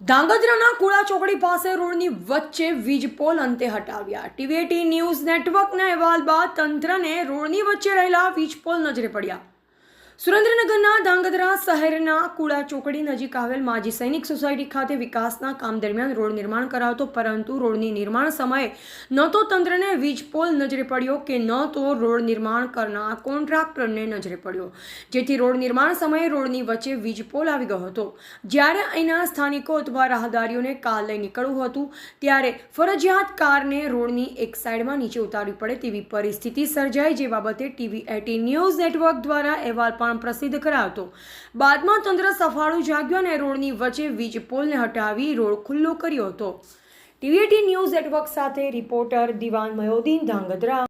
ધાંગધ્રાના કુળા ચોકડી પાસે રોડની વચ્ચે વીજ પોલ અંતે હટાવ્યા. ટીવીએટી ન્યૂઝ નેટવર્કના અહેવાલ બાદ તંત્રને રોડની વચ્ચે રહેલા વીજ પોલ નજરે પડ્યા. સુરેન્દ્રનગરના ધાંગધ્રા શહેરના કુળા ચોકડી નજીક આવેલ માજી સૈનિક સોસાયટી ખાતે વિકાસના કામ દરમિયાન રોડ નિર્માણ કરાવતો, પરંતુ રોડની નિર્માણ સમયે ન તો તંત્રને વીજ પોલ નજરે પડ્યો કે ન તો રોડ નિર્માણ કરનાર કોન્ટ્રાક્ટરને નજરે પડ્યો. જેથી રોડ નિર્માણ સમયે રોડની વચ્ચે વીજ પોલ આવી ગયો હતો. જ્યારે અહીંના સ્થાનિકો અથવા રાહદારીઓને કાર લઈ નીકળવું હતું, ત્યારે ફરજિયાત કારને રોડની એક સાઈડમાં નીચે ઉતારવી પડે તેવી પરિસ્થિતિ સર્જાય જે બાબતે ટીવી એટી ન્યૂઝ નેટવર્ક દ્વારા અહેવાલ પણ પ્રસિદ્ધ કરાવતો. બાદમાં તંત્ર સફાળું જાગ્યું અને રોડની વચ્ચે વીજ પોલને હટાવી રોડ ખુલ્લો કર્યો હતો. ટીવીટી ન્યૂઝ નેટવર્ક સાથે રિપોર્ટર દિવાન મયોદીન ધાંગધ્રા.